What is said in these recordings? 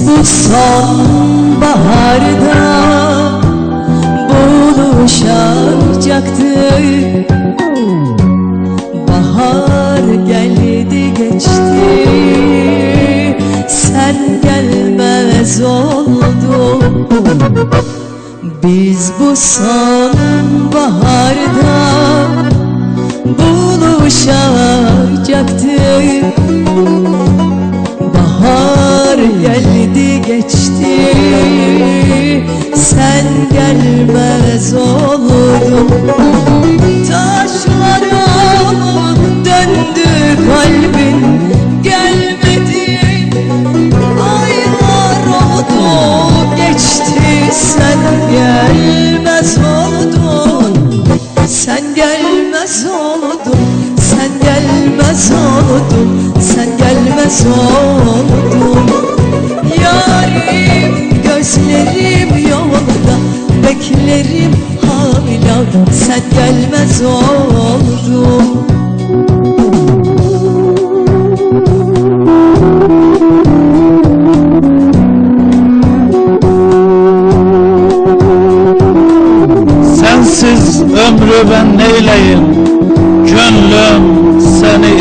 bu sonbaharda buluşacaktık Bahar geldi geçti. Sen gelmez oldun. Biz bu sonbaharda buluşacaktık geçti. Sen gelmez oldun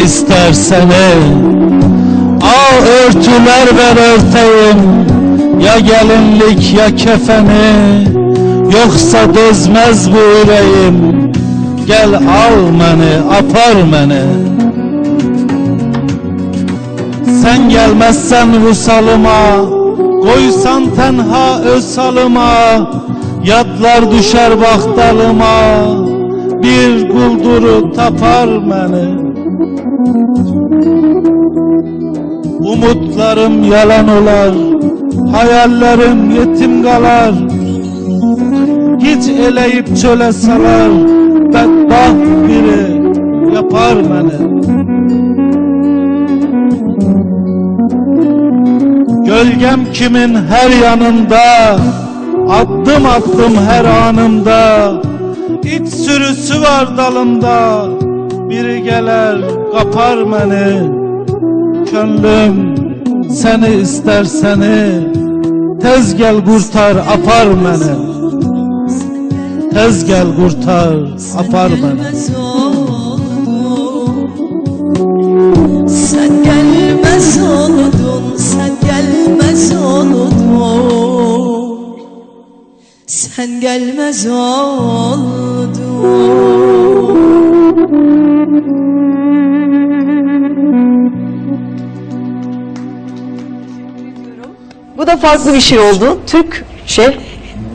seni ister seni Al örtüler ver örteyim Ya gelinlik ya kefeni. Yoksa dözmez bu yüreğim. Gel al beni apar beni. Sen gelmezsen vusalıma Koysan tenha öz salıma Yadlar düşer baktalıma Bir gulduru tapar beni Umutlarım yalan olar Hayallerim yetim kalar Hiç eleyip çöle salar Bedbaht biri yapar beni. Gölgem kimin her yanında Adım attım her anımda İç sürüsü var dalımda Biri gelir kapar beni Gönlüm seni ister seni Tez gel kurtar apar beni. Tez gel kurtar apar beni. Sen gelmez oldun Sen gelmez oldun. Sen gelmez oldun da farklı bir şey oldu. Türk şey.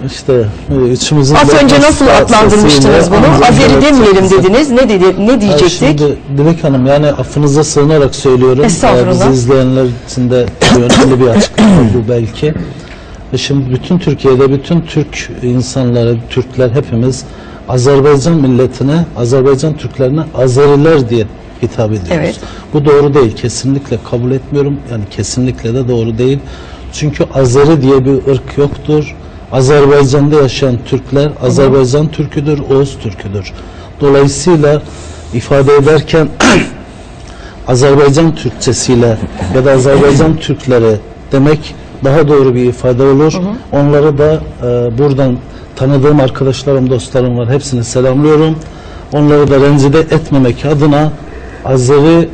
İşte e, içimizin Az önce nasıl adlandırmıştınız bunu? Azeri demeyelim dediniz. Ne dedi? Ne diyecektik? Şimdi Dilek Hanım yani affınıza sığınarak söylüyorum. Estağfurullah. Ee, Bizi izleyenler için de önemli bir açıklama bu belki. Ve şimdi bütün Türkiye'de bütün Türk insanları, Türkler hepimiz Azerbaycan milletine, Azerbaycan Türklerine Azeriler diye hitap ediyoruz. Evet. Bu doğru değil. Kesinlikle kabul etmiyorum. Yani kesinlikle de doğru değil. Çünkü Azeri diye bir ırk yoktur. Azerbaycan'da yaşayan Türkler Azerbaycan Türküdür, Oğuz Türküdür. Dolayısıyla ifade ederken Azerbaycan Türkçesiyle ya da Azerbaycan Türkleri demek daha doğru bir ifade olur. Onları da e, buradan tanıdığım arkadaşlarım, dostlarım var. Hepsini selamlıyorum. Onları da rencide etmemek adına Azeri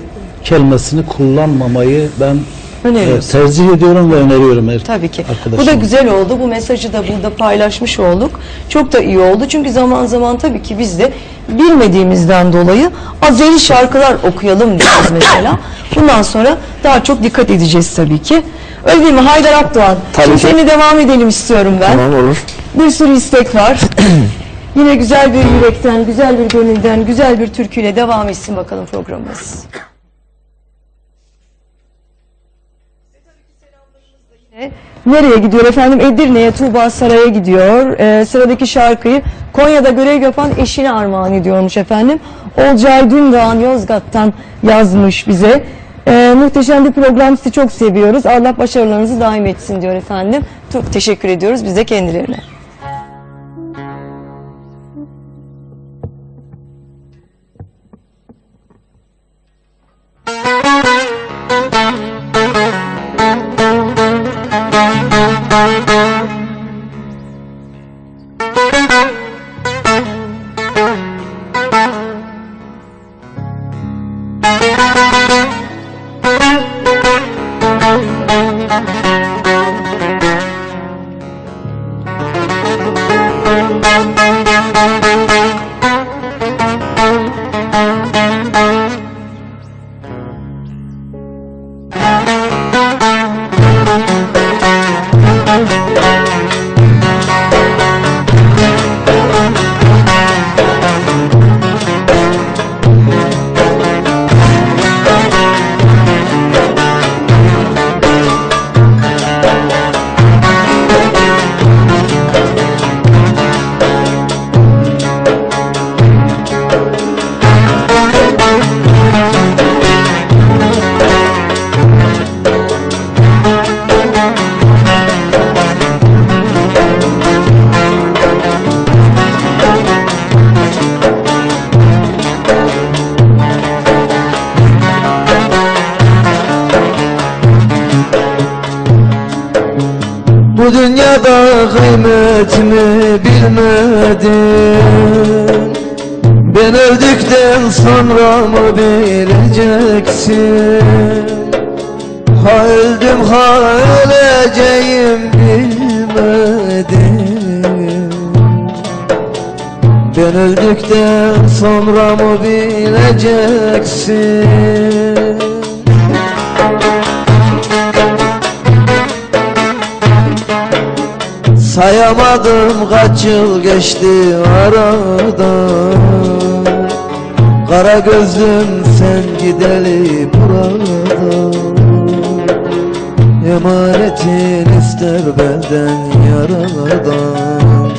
kelimesini kullanmamayı ben e, Öneriyorsun. tercih ediyorum ve öneriyorum her Tabii ki. Bu da güzel oldu. Bu mesajı da burada paylaşmış olduk. Çok da iyi oldu. Çünkü zaman zaman tabii ki biz de bilmediğimizden dolayı Azeri şarkılar okuyalım diyoruz mesela. Bundan sonra daha çok dikkat edeceğiz tabii ki. Öyle değil mi? Haydar Akdoğan. Tabii Şimdi ki. seni devam edelim istiyorum ben. Tamam olur. Bir sürü istek var. Yine güzel bir yürekten, güzel bir gönülden, güzel bir türküyle devam etsin bakalım programımız. Nereye gidiyor efendim? Edirne'ye, Tuğba Saray'a gidiyor. Ee, sıradaki şarkıyı Konya'da görev yapan eşine armağan ediyormuş efendim. Olcay Dündağan Yozgat'tan yazmış bize. Ee, muhteşem bir program sizi çok seviyoruz. Allah başarılarınızı daim etsin diyor efendim. Çok teşekkür ediyoruz biz de kendilerine. Bilmedin Ben öldükten sonra mı bileceksin? Ha öldüm ha öleceğim bilmedim. Ben öldükten sonra mı bileceksin Sayamadım kaç yıl geçti aradan Kara gözlüm sen gideli buradan Emanetin ister benden yaradan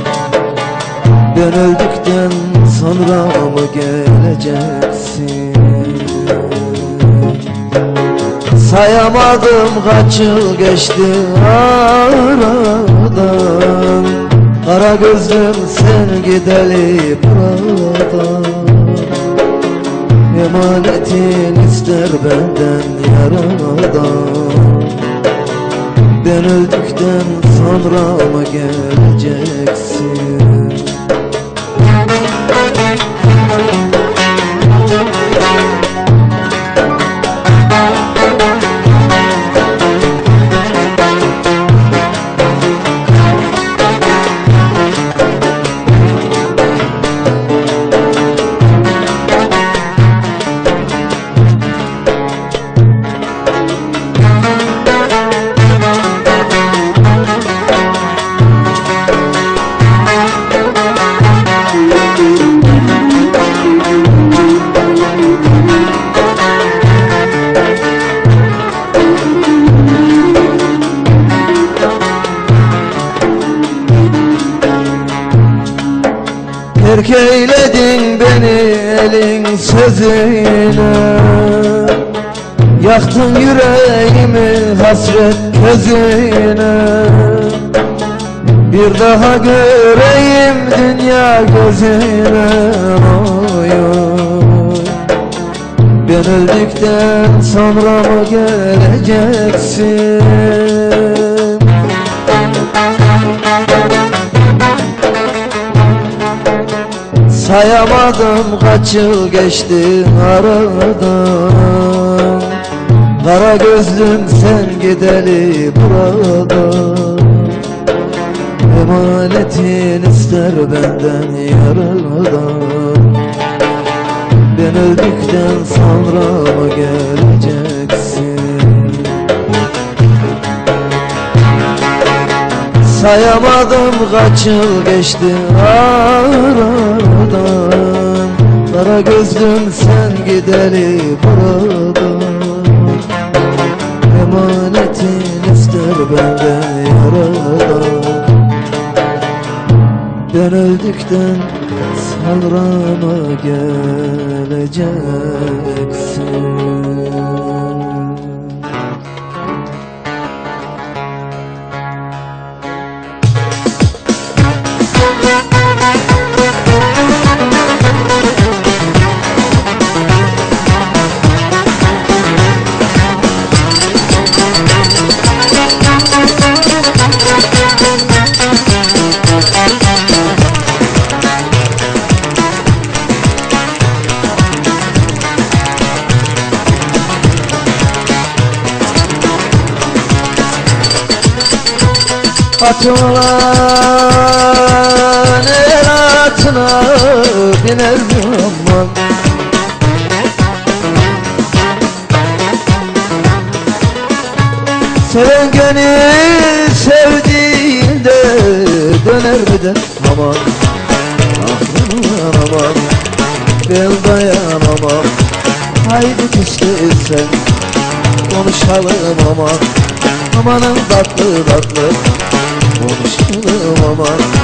Ben öldükten sonra mı geleceksin? Sayamadım kaç yıl geçti aradan Kara gözlüm sen gideli buradan Emanetin ister benden yaradan Ben öldükten sonra mı geleceksin elin sözüyle Yaktın yüreğimi hasret közüne Bir daha göreyim dünya gözüne oy oy. Ben öldükten sonra mı geleceksin Sayamadım kaç yıl geçti aradan. Kara gözlüm sen gideli buradan. Emanetin ister benden yaradan Ben öldükten sonra mı geleceksin Sayamadım kaç yıl geçti aradan. Kara gözlüm sen gideli buradan Emanetin ister benden yaradan. Ben öldükten sonra mı geleceksin Atılan el atına biner zaman Seven gönül sevdiğinde biter mi de aman Aman. Aman Ben dayanamam Haydi küstüysen Konuşalım aman. Amanın tatlı tatlı Konuşalım aman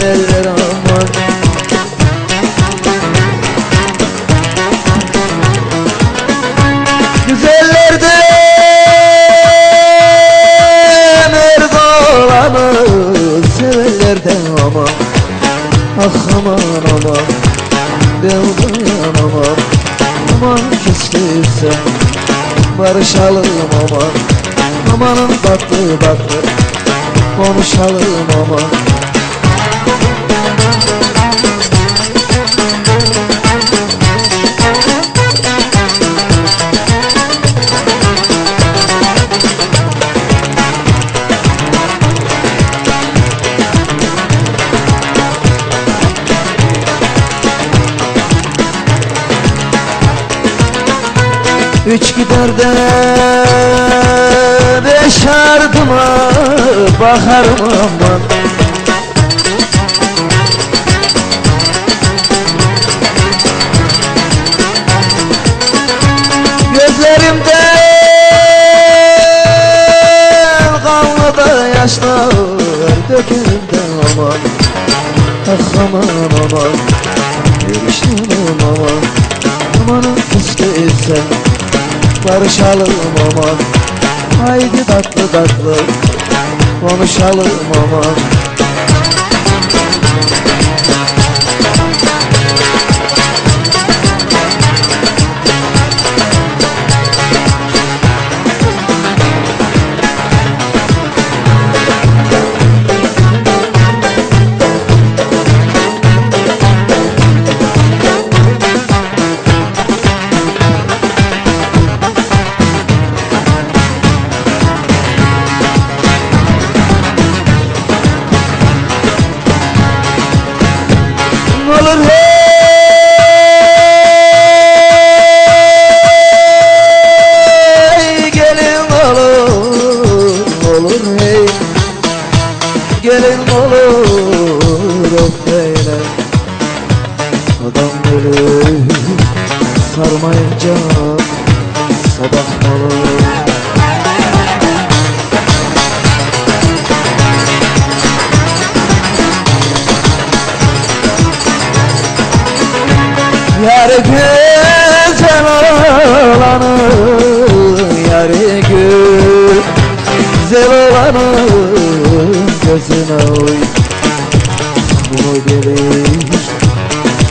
listening. Üç gider de beş ardıma bakarım aman Gözlerimden kanlı da yaşlar de aman. Ah aman aman Görüştüm aman. Amanın küstüysen Barışalım aman. Haydi tatlı tatlı. Konuşalım aman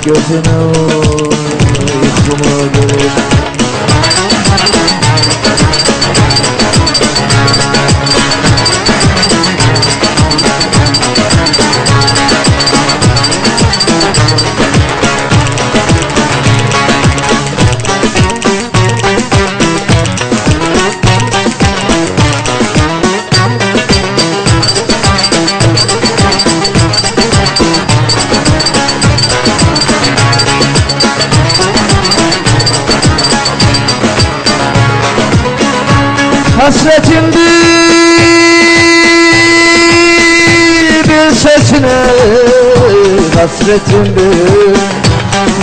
Gözüne uy Kumu gelir Hasretim bir sesine Hasretim bir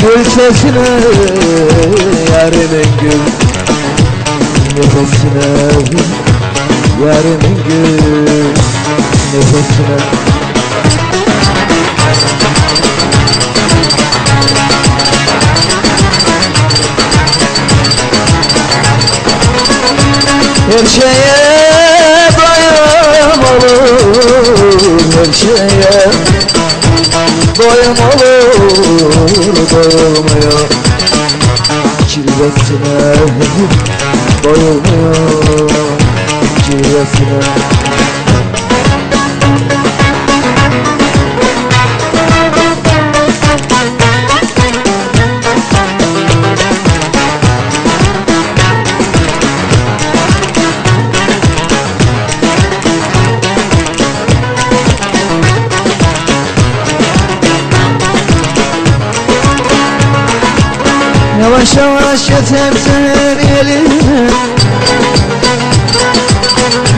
bir sesine Yarimin gül. Nefesine Yarimin gül. Nefesine Her şeye doyum Her şeye. Doyum olur Doyulmuyor Cilvesine doyulmuyor Cilvesine Yavaş yavaş yetem sen eline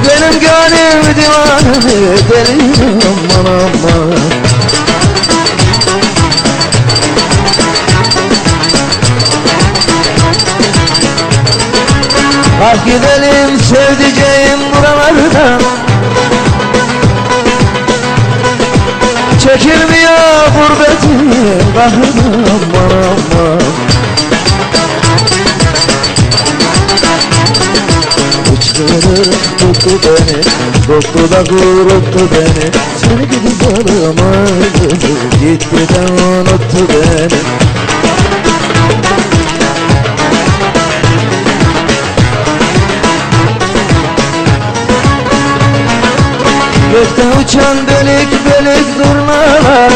Benim gönlüm divane deli aman aman. Ah gidelim sevdiceğim buralardan Çekilmiyor gurbetin kahrını aman aman Uçları tuttu beni Tuttu da kuruttu beni Seni gidi baramadı Gitti de unuttu beni Gökte uçan bölük bölük zurnalar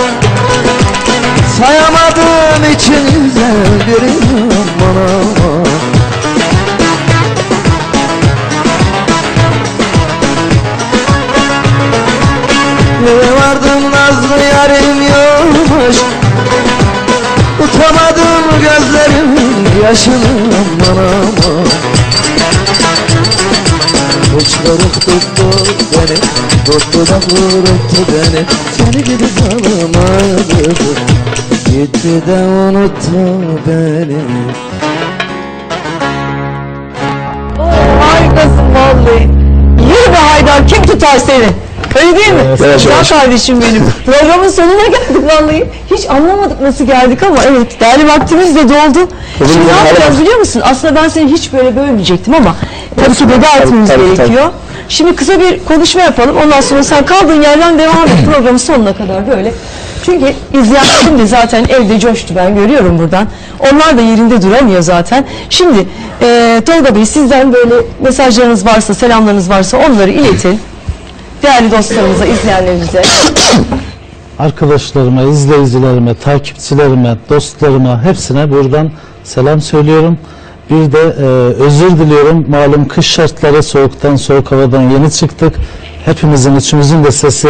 Sayamadım içinizden biri aman aman gözlerimin yaşını aman aman Uçlarım tuttu beni Tuttu da vuruttu beni Seni gidi alamadı Gitti de unuttu beni Harikasın vallahi. Yürü be Haydar kim tutar seni? Öyle değil mi? Evet, Güzel evet. kardeşim benim. Programın sonuna geldik vallahi. Hiç anlamadık nasıl geldik ama evet değerli vaktimiz de doldu. Şimdi ne yapacağız biliyor musun? Aslında ben seni hiç böyle bölmeyecektim ama tabii ki veda etmemiz tabii, gerekiyor. Şimdi kısa bir konuşma yapalım. Ondan sonra sen kaldığın yerden devam et programın sonuna kadar böyle. Çünkü izleyenlerim de zaten evde coştu ben görüyorum buradan. Onlar da yerinde duramıyor zaten. Şimdi eee Tolga Bey sizden böyle mesajlarınız varsa, selamlarınız varsa onları iletin. Değerli dostlarımıza, izleyenlerimize. Arkadaşlarıma, izleyicilerime, takipçilerime, dostlarıma hepsine buradan selam söylüyorum. Bir de e, özür diliyorum. Malum kış şartları soğuktan, soğuk havadan yeni çıktık. Hepimizin, üçümüzün de sesi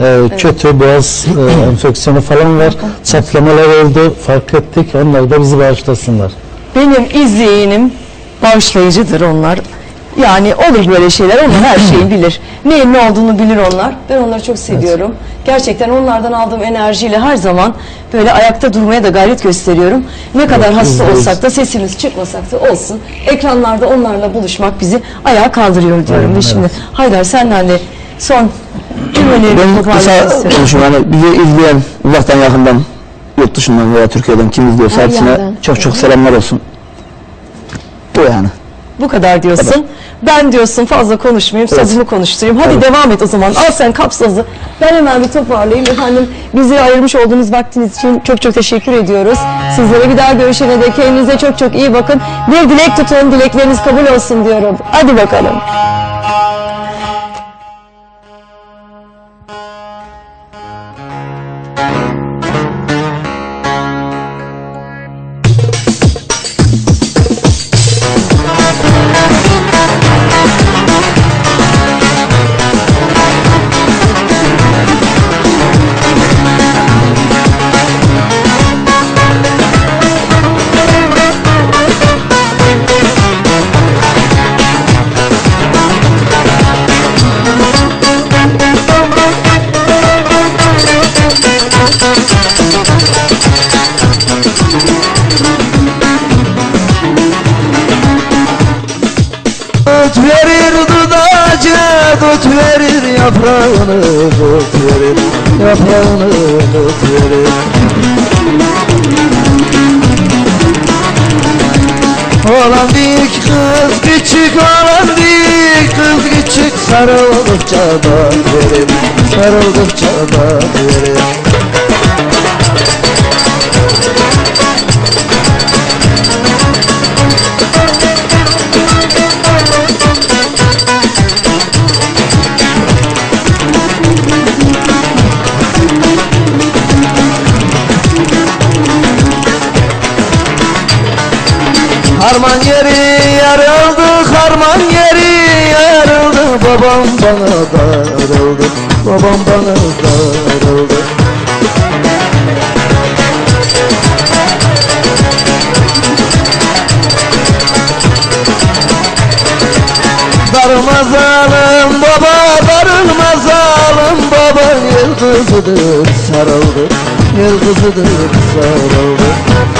e, kötü, boğaz e, enfeksiyonu falan var. Çatlamalar oldu, fark ettik. Onlar da bizi bağışlasınlar. Benim izleyenim bağışlayıcıdır onlar. Yani olur böyle şeyler. Onlar her şeyi bilir. Neyin ne olduğunu bilir onlar. Ben onları çok seviyorum. Gerçekten onlardan aldığım enerjiyle her zaman böyle ayakta durmaya da gayret gösteriyorum. Ne kadar hasta olsak da sesimiz çıkmasak da olsun. Ekranlarda onlarla buluşmak bizi ayağa kaldırıyor diyorum. Aynen, Ve şimdi. Haydar senden de son cümleleri Ben toparlamak kısa istiyorum. konuşayım. Yani bizi izleyen uzaktan yakından yurt dışından veya Türkiye'den kim izliyorsa Her hepsine yerden. çok çok selamlar olsun. Bu yani. Bu kadar diyorsun. Ben diyorsun fazla konuşmayayım, sazımı konuşturayım. Hadi devam et o zaman. Al sen kap sazı. Ben hemen bir toparlayayım. Efendim bize ayırmış olduğunuz vaktiniz için çok çok teşekkür ediyoruz. Sizlere bir daha görüşene de kendinize çok çok iyi bakın. Bir dilek tutun, dilekleriniz kabul olsun diyorum. Hadi bakalım. Yaprağını Tut verir yaprağını Tut verir Olan büyük kız küçük olan büyük kız küçük Sarıldıkça da verir Sarıldıkça da verir Babam bana darıldı Babam bana darıldı. Darılmaz alım baba Darılmaz alım baba. Yıldızıdır sarıldı Yıldızıdır sarıldı.